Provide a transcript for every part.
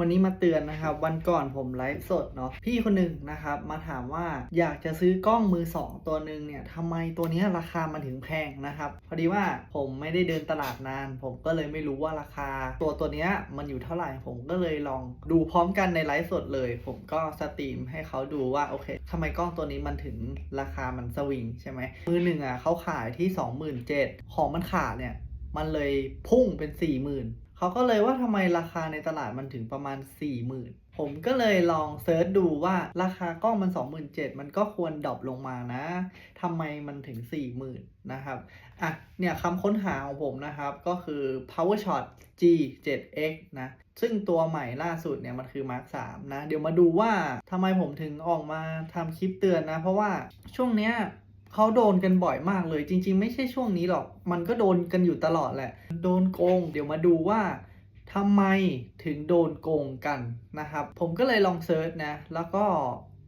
วันนี้มาเตือนนะครับ วันก่อนผมไลฟ์สดเนาะพี่คนหนึ่งนะครับมาถามว่าอยากจะซื้อกล้องมือสองตัวหนึ่งเนี่ยทำไมตัวนี้ราคามันถึงแพงนะครับ พอดีว่าผมไม่ได้เดินตลาดนาน ผมก็เลยไม่รู้ว่าราคา ตัวตัวนี้มันอยู่เท่าไหร่ผมก็เลยลองดูพร้อมกันในไลฟ์สดเลย ผมก็สตรีมให้เขาดูว่าโอเคทำไมกล้องตัวนี้มันถึงราคามันสวิงใช่ไหมมือหนึ่งอะเขาขายที่ 27,000ของมันขาดเนี่ยมันเลยพุ่งเป็น 40,000 เขาก็เลยว่าทำไมราคาในตลาดมันถึงประมาณ 40,000 ผมก็เลยลองเซิร์ชดูว่าราคากล้องมัน 27,000 มันก็ควรดรอปลงมานะทำไมมันถึง 40,000 นะครับอะเนี่ยคำค้นหาของผมนะครับก็คือ PowerShot G7X นะซึ่งตัวใหม่ล่าสุดเนี่ยมันคือ Mark 3นะ เดี๋ยวมาดูว่าทำไมผมถึงออกมาทำคลิปเตือนนะ เพราะว่าช่วงเนี้ย เขาโดนกันบ่อยมากเลย จริง ๆ ไม่ใช่ช่วงนี้หรอก มันก็โดนกันอยู่ตลอดแหละ โดนโกง เดี๋ยวมาดูว่าทำไมถึงโดนโกงกันนะครับ ผมก็เลยลองเซิร์ชนะ แล้วก็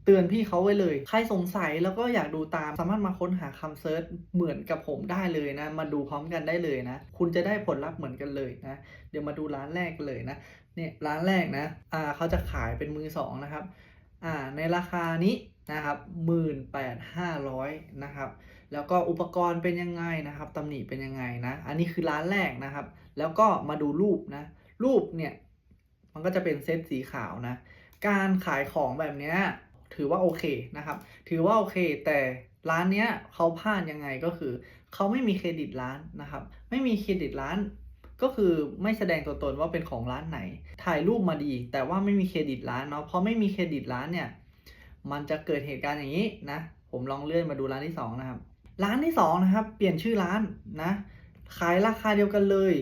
เตือนพี่เขาไว้เลย ใครสงสัยแล้วก็อยากดูตามสามารถมาค้นหาคำเซิร์ชเหมือนกับผมได้เลยนะ มาดูพร้อมกันได้เลยนะ คุณจะได้ผลลัพธ์เหมือนกันเลยนะ เดี๋ยวมาดูร้านแรกเลยนะ เนี่ยร้านแรกนะ อ่าเขาจะขายเป็นมือสองนะครับ อ่าในราคานี้ นะครับหมื่นแปดห้าร้อยนะครับ แล้วก็อุปกรณ์เป็นยังไงนะครับตำหนิเป็นยังไงนะ อันนี้คือร้านแรกนะครับ แล้วก็มาดูรูปนะ รูปเนี่ย มันก็จะเป็นเซตสีขาวนะ การขายของแบบเนี้ยถือว่าโอเคนะครับ ถือว่าโอเค แต่ร้านเนี้ยเขาพลาดยังไงก็คือ เขาไม่มีเครดิตร้านนะครับ ไม่มีเครดิตร้าน ก็คือไม่แสดงตัวตนว่าเป็นของร้านไหน ถ่ายรูปมาดี แต่ว่าไม่มีเครดิตร้านเนาะเพราะไม่มีเครดิตร้านเนี่ย มันจะเกิดเหตุการณ์อย่างนี้นะ ผมลองเลื่อนมาดูร้านที่สองนะครับ ร้านที่สองนะครับ เปลี่ยนชื่อร้านนะ ขายราคาเดียวกันเลย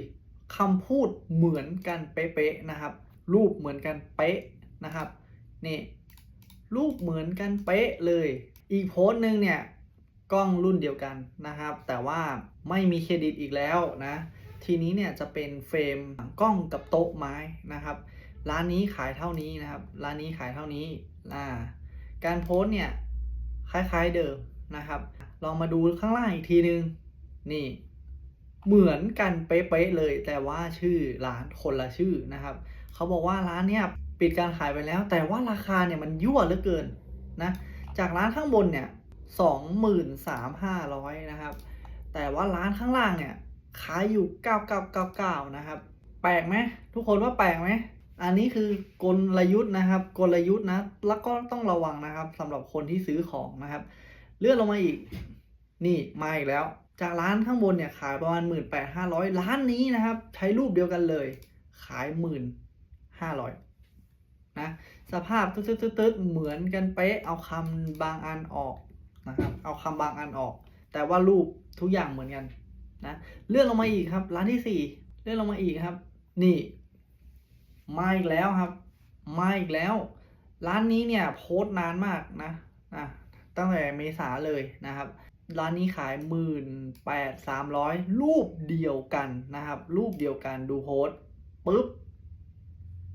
คำพูดเหมือนกันเป๊ะๆนะครับ รูปเหมือนกันเป๊ะนะครับ นี่รูปเหมือนกันเป๊ะเลย อีกโพสต์หนึ่งเนี่ยกล้องรุ่นเดียวกันนะครับ แต่ว่าไม่มีเครดิตอีกแล้วนะ ทีนี้เนี่ยจะเป็นเฟรมกล้องกับโต๊ะไม้นะครับ ร้านนี้ขายเท่านี้นะครับ ร้านนี้ขายเท่านี้อ่า การโพสต์เนี่ยคล้ายๆเดิมนะครับ ลองมาดูข้างล่างอีกทีนึง นี่ เหมือนกันเป๊ะๆเลย แต่ว่าชื่อร้านคนละชื่อนะครับ เขาบอกว่าร้านเนี่ยปิดการขายไปแล้ว แต่ว่าราคาเนี่ยมันยั่วเหลือเกินนะจากร้านข้างบนเนี่ยสองหมื่นสามห้าร้อยนะครับ แต่ว่าร้านข้างล่างเนี่ยขายอยู่เก้าเก้าเก้าเก้านะครับ แปลกไหมทุกคนว่าแปลกไหม อันนี้คือกลยุทธ์นะครับ กลยุทธ์นะ แล้วก็ต้องระวังนะครับสำหรับคนที่ซื้อของนะครับ เลื่อนลงมาอีก นี่มาอีกแล้ว จากร้านข้างบนเนี่ยขายประมาณ1 8 5 0 0ร้อยล้านนี้นะครับ ใช้รูปเดียวกันเลย ขาย1,500นห้าร้อยนะสภาพตึ๊ดๆๆเหมือนกันเป๊ะเอาคำบางอันออกนะครับ เอาคำบางอันออก แต่ว่ารูปทุกอย่างเหมือนกันนะเลื่อนลงมาอีกครับ ร้านที่สี่เลื่อนลงมาอีกครับ นี่ มาอีกแล้วครับ มาอีกแล้ว ร้านนี้เนี่ยโพสต์นานมากนะนะตั้งแต่เมษาเลยนะครับ ร้านนี้ขายหมื่นแปดสามร้อยรูปเดียวกันนะครับ รูปเดียวกันดูโพสต์ปุ๊บ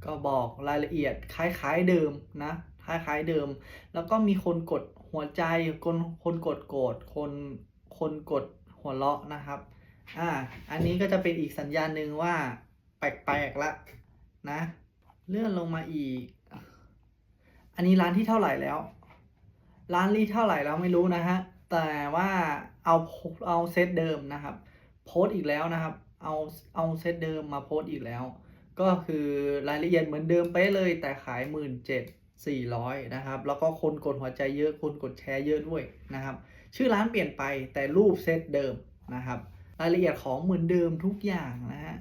ก็บอกรายละเอียดคล้ายๆเดิมนะคล้ายๆเดิม แล้วก็มีคนกดหัวใจคนคนกดโกรธคนคนกดหัวเราะนะครับ อ่า อันนี้ก็จะเป็นอีกสัญญาณหนึ่งว่าแปลกๆละ นะ เลื่อนลงมาอีก อันนี้ร้านที่เท่าไหร่แล้ว ร้านที่เท่าไหร่แล้วไม่รู้นะฮะ แต่ว่าเอาเอาเซตเดิมนะครับ โพสต์อีกแล้วนะครับ เอาเอาเซตเดิมมาโพสต์อีกแล้ว ก็คือรายละเอียดเหมือนเดิมเป๊ะเลย แต่ขายหมื่นเจ็ดสี่ร้อยนะครับ แล้วก็คนกดหัวใจเยอะ คนกดแชร์เยอะด้วยนะครับ ชื่อร้านเปลี่ยนไปแต่รูปเซตเดิมนะครับ รายละเอียดของเหมือนเดิมทุกอย่างนะฮะ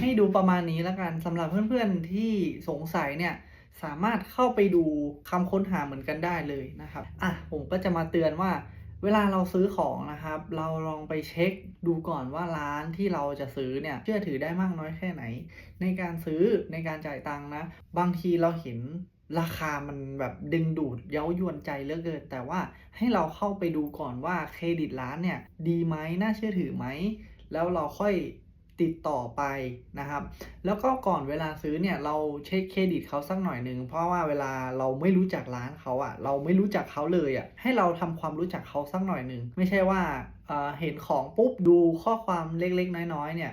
ให้ดูประมาณนี้แล้วกันสำหรับเพื่อนๆที่สงสัยเนี่ยสามารถเข้าไปดูคำค้นหาเหมือนกันได้เลยนะครับอะผมก็จะมาเตือนว่า เวลาเราซื้อของนะครับ เราลองไปเช็คดูก่อนว่าร้านที่เราจะซื้อเนี่ยเชื่อถือได้มากน้อยแค่ไหน ในการซื้อในการจ่ายตังค์นะ บางทีเราเห็นราคามันแบบดึงดูดเย้ายวนใจเหลือเกิน แต่ว่าให้เราเข้าไปดูก่อนว่าเครดิตร้านเนี่ยดีไหมน่าเชื่อถือไหม แล้วเราค่อย ติดต่อไปนะครับ แล้วก็ก่อนเวลาซื้อเนี่ยเราเช็คเครดิตเขาสักหน่อยหนึ่งเพราะว่าเวลาเราไม่รู้จักร้านเขาอะเราไม่รู้จักเขาเลยอะให้เราทำความรู้จักเขาสักหน่อยหนึ่งไม่ใช่ว่าเอ่อเห็นของปุ๊บดูข้อความเล็กๆ น้อยๆเนี่ย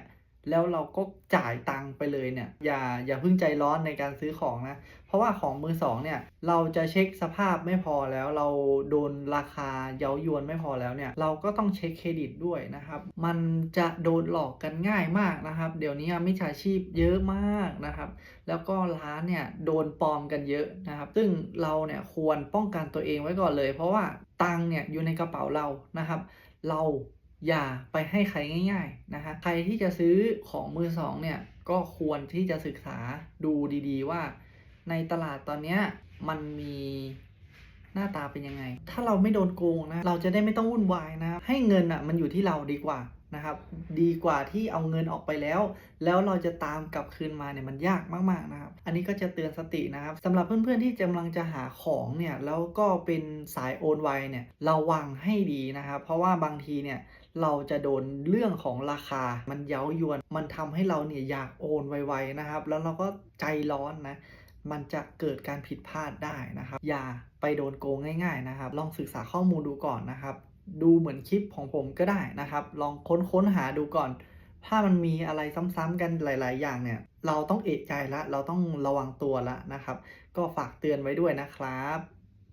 แล้วเราก็จ่ายตังค์ไปเลยเนี่ย อย่าอย่าเพิ่งใจร้อนในการซื้อของนะ เพราะว่าของมือสองเนี่ย เราจะเช็คสภาพไม่พอแล้ว เราโดนราคาเย้ายวนไม่พอแล้วเนี่ย เราก็ต้องเช็คเครดิตด้วยนะครับ มันจะโดนหลอกกันง่ายมากนะครับ เดี๋ยวนี้มิจฉาชีพเยอะมากนะครับ แล้วก็ร้านเนี่ยโดนปลอมกันเยอะนะครับ ซึ่งเราเนี่ยควรป้องกันตัวเองไว้ก่อนเลย เพราะว่าตังค์เนี่ยอยู่ในกระเป๋าเรานะครับ เรา อย่าไปให้ใครง่าย ๆนะฮะใครที่จะซื้อของมือสองเนี่ยก็ควรที่จะศึกษาดูดีๆว่า ในตลาดตอนนี้มันมีหน้าตาเป็นยังไง ถ้าเราไม่โดนโกงนะ เราจะได้ไม่ต้องวุ่นวายนะ ให้เงินอะมันอยู่ที่เราดีกว่านะครับ ดีกว่าที่เอาเงินออกไปแล้ว แล้วเราจะตามกลับคืนมาเนี่ยมันยากมากๆนะครับ อันนี้ก็จะเตือนสตินะครับสำหรับเพื่อนๆที่กำลังจะหาของเนี่ย แล้วก็เป็นสายโอนไวเนี่ย ระวังให้ดีนะครับ เพราะว่าบางทีเนี่ย เราจะโดนเรื่องของราคามันเย้ายวน มันทำให้เราเนี่ยอยากโอนไวๆนะครับ แล้วเราก็ใจร้อนนะ มันจะเกิดการผิดพลาดได้นะครับ อย่าไปโดนโกงง่าย ๆนะครับ ลองศึกษาข้อมูลดูก่อนนะครับ ดูเหมือนคลิปของผมก็ได้นะครับ ลองค้นค้นหาดูก่อน ถ้ามันมีอะไรซ้ำๆกันหลาย ๆ อย่างเนี่ย เราต้องเอะใจละ เราต้องระวังตัวละนะครับ ก็ฝากเตือนไว้ด้วยนะครับ